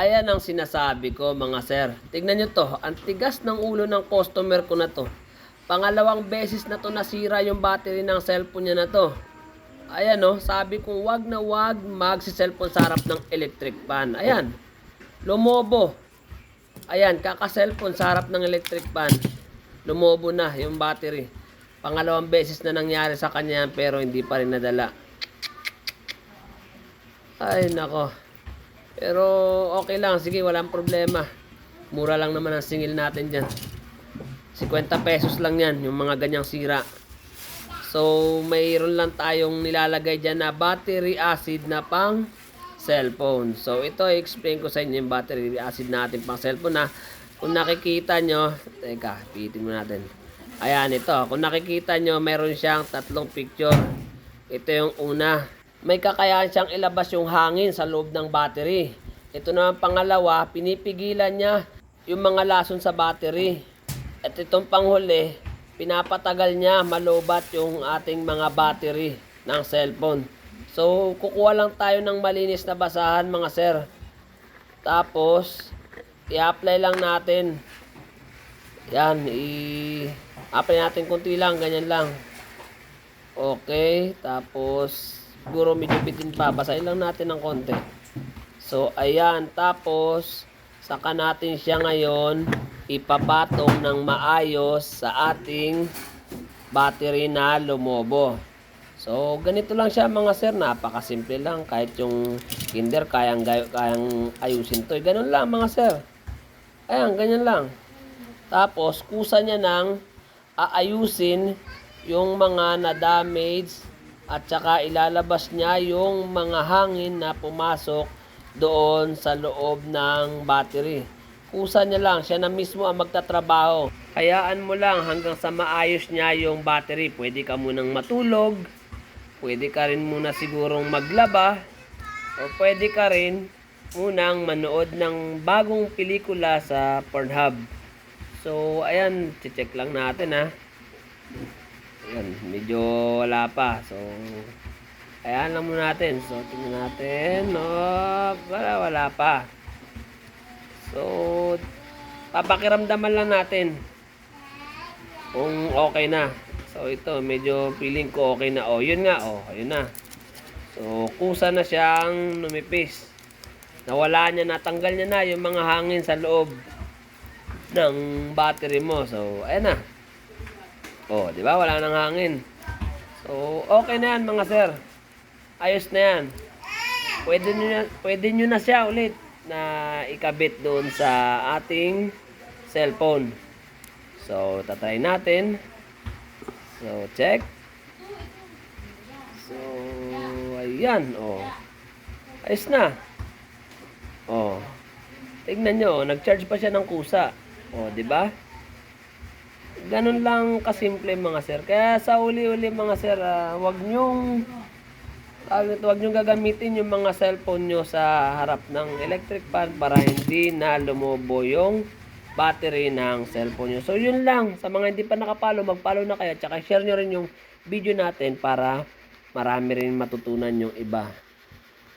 Ayan ang sinasabi ko mga sir. Tignan nyo to, ang tigas ng ulo ng customer ko na to. Pangalawang beses na to nasira yung battery ng cellphone niya na to. Ayan oh, sabi ko wag na wag magsi-cellphone sa harap ng electric fan. Ayan, lumobo. Ayan, kaka-cellphone sa harap ng electric fan. Lumobo na yung battery. Pangalawang beses na nangyari sa kanya pero hindi pa rin nadala. Ay, nako. Pero okay lang, sige, walang problema. Mura lang naman ang singil natin dyan. 50 pesos lang yan, yung mga ganyang sira. So, mayroon lang tayong nilalagay dyan na battery acid na pang cellphone. So, ito, explain ko sa inyo yung battery acid natin pang cellphone na kung nakikita nyo, teka, pitin mo natin. Ayan, ito. Kung nakikita nyo, meron siyang tatlong picture. Ito yung una. May kakayahan siyang ilabas yung hangin sa loob ng battery. Ito naman pangalawa, pinipigilan niya yung mga lason sa battery. At itong panghuli, pinapatagal niya malubat yung ating mga battery ng cellphone. So, kukuha lang tayo ng malinis na basahan mga sir. Tapos, i-apply lang natin. Yan, i-apply natin kunti lang, ganyan lang. Okay, tapos siguro medyo bitin pa. Basahin lang natin ng konti. So, ayan. Tapos, saka natin siya ngayon ipapatong ng maayos sa ating battery na lumobo. So, ganito lang siya mga sir. Napakasimple lang. Kahit yung kinder, kayang, kayang ayusin to. Ganun lang mga sir. Ayan, ganyan lang. Tapos, kusa niya nang aayusin yung mga na-damage at saka ilalabas niya yung mga hangin na pumasok doon sa loob ng battery. Kusa niya lang, siya na mismo ang magtatrabaho. Hayaan mo lang hanggang sa maayos niya yung battery. Pwede ka munang matulog, pwede ka rin muna sigurong maglaba, o pwede ka rin munang manood ng bagong pelikula sa Pornhub. So, ayan, check lang natin ha. Ayan, medyo wala pa. So, ayan lang muna natin. So, tingnan natin. No, wala, wala pa. So, papakiramdaman lang natin kung okay na. So, ito, medyo feeling ko okay na. Oh, yun nga. Oh, ayun na. So, kusa na siyang numipis. Nawala niya, natanggal niya na yung mga hangin sa loob ng battery mo. So, ayan na. Oh, di ba? Wala nang hangin. So, okay na yan mga sir. Ayos na yan. Pwede nyo na, pwede nyo na siya ulit na ikabit doon sa ating cellphone. So, tatry natin. So, check. So, ayan. Oh. Ayos na. Oh. Tignan nyo, nag-charge pa siya ng kusa. Oh, di ba? Ganun lang kasimple mga sir. Kaya sa uli-uli mga sir, ah, wag nyong tawag nito, wag nyong gagamitin yung mga cellphone nyo sa harap ng electric fan para hindi na lumobo yung battery ng cellphone nyo. So yun lang, sa mga hindi pa nakapalo, magpalo na kayo. Tsaka share nyo rin yung video natin para marami rin matutunan yung iba.